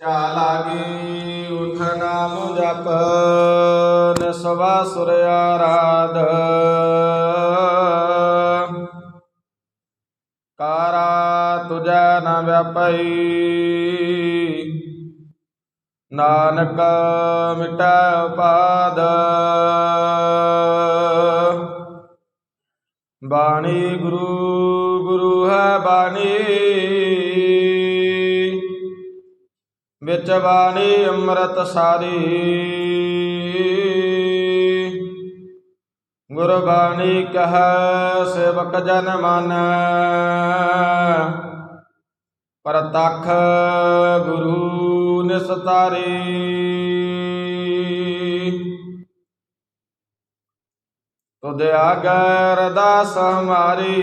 ਚਾ ਲਾਗੀ ਉਠ ਨਾਮ ਜਪ ਨਸਵਾ ਸੁਰ ਆਰਾਧ। ਕਾਰਾ ਤੁਜੈ ਨ ਵਿਆਪਈ, ਨਾਨਕ ਮਿਟੈ ਉਪਾਦ। ਬਾਣੀ ਗੁਰੂ ਗੁਰੂ ਹੈ ਬਾਣੀ। ਵਿੱਚ ਬਾਣੀ ਅੰਮ੍ਰਿਤ ਸਾਰੀ। ਗੁਰਬਾਣੀ ਕਹੈ, ਸੇਵਕ ਜਨ ਮਨ। ਪ੍ਰਤਖ ਗੁਰੂ ਨਿਸਤਾਰੀ। ਤੁਧ ਆਗੈ ਅਰਦਾਸ ਹਮਾਰੀ।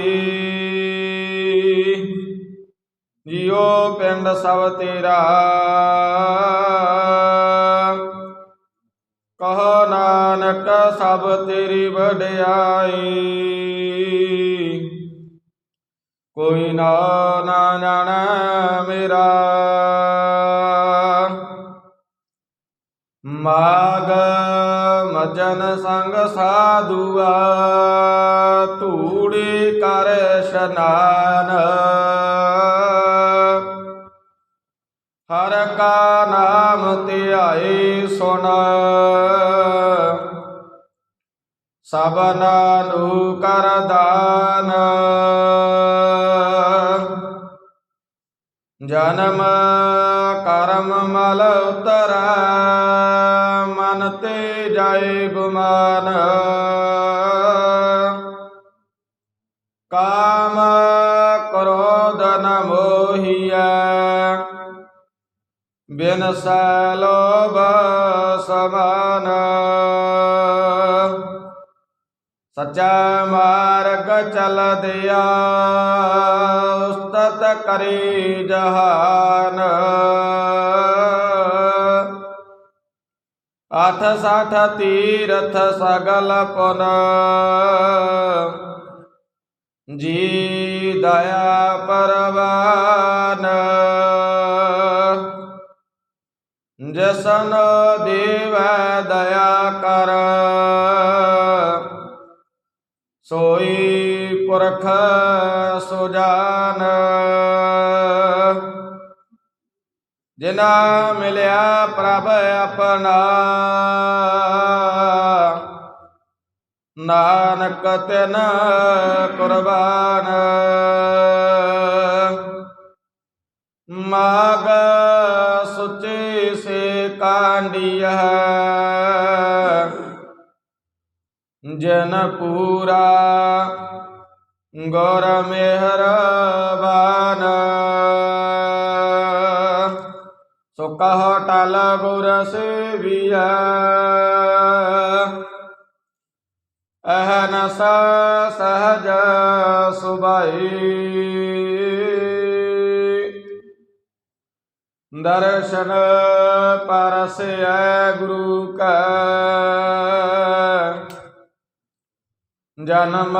ਜਿਉ ਪਿੰਡ ਸਭ ਤੇਰਾ। ਕਹੋ ਨਾਨਕ ਸਭ ਤੇਰੀ ਵਡਿਆਈ। ਕੋਈ ਨਾ ਨਾ ਮੇਰਾ। ਮਾਗ ਮਜਨ ਸੰਗ ਸਾਧੂਆ ਧੂੜੀ ਕਰ ਇਸ਼ਨਾਨ ਹਰ ਕਾ ਨਾਮ ਧਿਆਏ ਸੁਣ ਸਭਨਾ ਨੂੰ ਕਰਦਾਨ ਜਨਮ ਕਰਮ ਮਲ ਉਤਰ, ਮਨ ਤੇ ਜਾਏ ਗੁਮਾਨ। ਕਾਮ ਕ੍ਰੋਧ ਨ ਮੋਹੀਐ, ਬਿਨ ਸਲੋਭ ਸਮਾਨ। ਸਚਾ ਮਾਰਗ ਚਲ ਦਿਆ। ਕਰੀ ਜਹਾਨ। ਅਠ ਸਾਠ ਤੀਰਥ ਸਗਲ ਪੁਨ। ਜੀ ਦਇਆ ਪਰਵਾਨ। ਜਸਨ ਦੇਵ ਦਇਆ ਕਰ। ਸੋਈ ਪੁਰਖ ਸੁਜਾਨ। ਜਿਨਾ ਮਿਲਿਆ ਪ੍ਰਭ ਆਪਣਾ। ਨਾਨਕ ਤਿਨ ਕੁਰਬਾਨ। ਮਾਗ ਸੁਚੇ ਸੇ ਕਾਂਡੀਆ ਜਨ ਪੂਰਾ, ਗੌਰ ਮਿਹਰਬਾਨ। ਸੋ ਕਹ ਟਲ ਗੁਰ ਸੇਵੀਆ ਅਹਨਸ ਸਹਜ ਸੁਭਾਈ। ਦਰਸ਼ਨ ਪਰਸੈ ਗੁਰੂ ਕਾ ਜਨਮ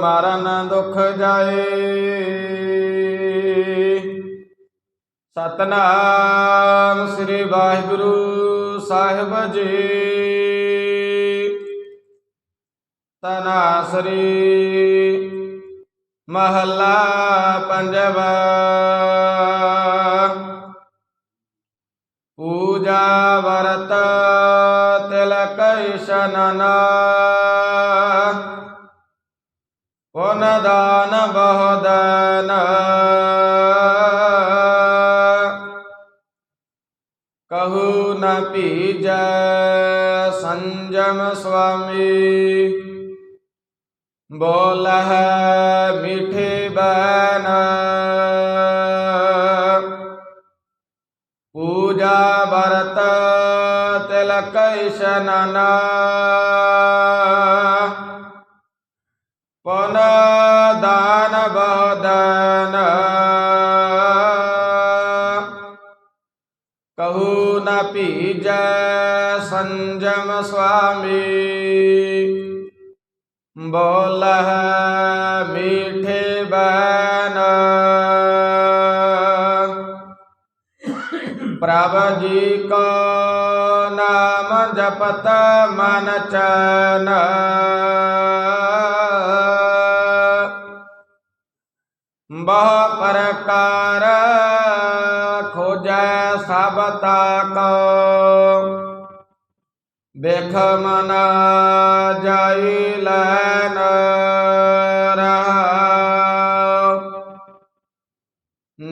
ਮਰਨ ਦੁਖ ਜਾਏ। ਸਤਨਾਮ ਸ੍ਰੀ ਵਾਹਿਗੁਰੂ ਸਾਹਿਬ ਜੀ। ਤਨਾਸਰੀ ਮਹੱਲਾ ਪੰਜਵਾ। ਪੂਜਾ ਵਰਤ ਤਿਲਕ ਇਸ਼ਨਨਾ ਦਾਨ ਬਹੁਦਨ ਕਹੂ ਨ ਪੀਜੈ ਸੰਜਮ ਸੁਆਮੀ ਬੋਲਹ ਮਿਠੇ ਬਨ। ਪੂਜਾ ਵਰਤ ਤਿਲਕ ਇਸ਼ਨਨਾ ਪੁਨ ਦਾਨ ਬਦਨ ਕਹੂ ਨ ਭੀਜੈ ਸੰਜਮ ਸੁਆਮੀ ਬੋਲਹ ਜਪਤ ਮਨ ਚਨ ਬਹੁ ਪ੍ਰਕਾਰ ਖੋਜੈ ਸਭ ਤਾਕ ਦੇਖ ਮਨ ਜਾਈ ਲੈਨ ਰਹਾਉ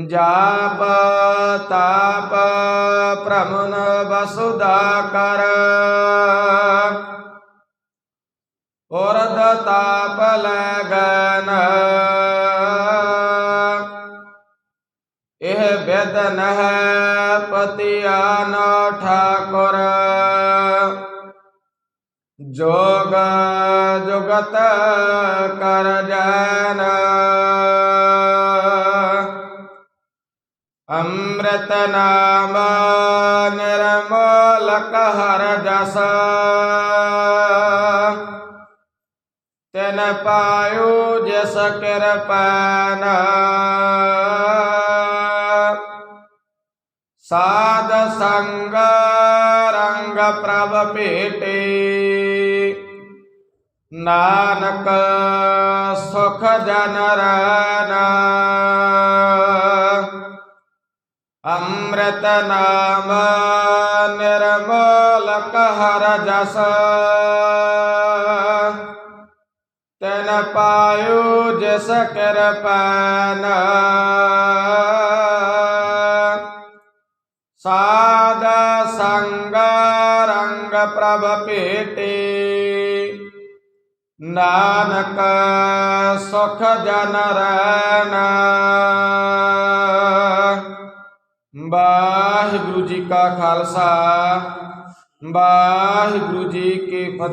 ਜਾਪ ਤਾਪ ਪ੍ਰਮਨ ਵਸੁਦਾ ਕਰ ਔਰਦ ਬਿਦ ਨਹ ਪਤਿਆਨ ਠਾਕੁਰ। ਜੋਗ ਜੁਗਤ ਕਰ ਜਨ। ਅੰਮ੍ਰਿਤ ਨਾਮ ਨਿਰਮਲਕ ਹਰ ਜਸ। ਤਿਨ ਪਾਇਓ ਜਿਸ ਕਿਰਪਾਨ ਸਾਧ ਸੰਗ ਰੰਗ ਪ੍ਰਭ ਭੇਟੇ ਨਾਨਕ ਸੁਖ ਜਨ ਰਨ ਅੰਮ੍ਰਿਤ ਨਾਮ ਨਿਰਮਲਕ ਹਰ ਜਸ ਤਨ ਪਾਇਓ ਜਿਸ ਕਿਰਪਾਨ ਸਾਧ ਸੰਗ ਰੰਗ ਪ੍ਰਭ ਭੇਟੇ। ਨਾਨਕ ਸੁਖ ਜਨ ਰੈਨ ਵਾਹਿਗੁਰੂ ਜੀ ਕਾ ਖਾਲਸਾ, ਵਾਹਿਗੁਰੂ ਜੀ ਕੀ ਫਤਿਹ।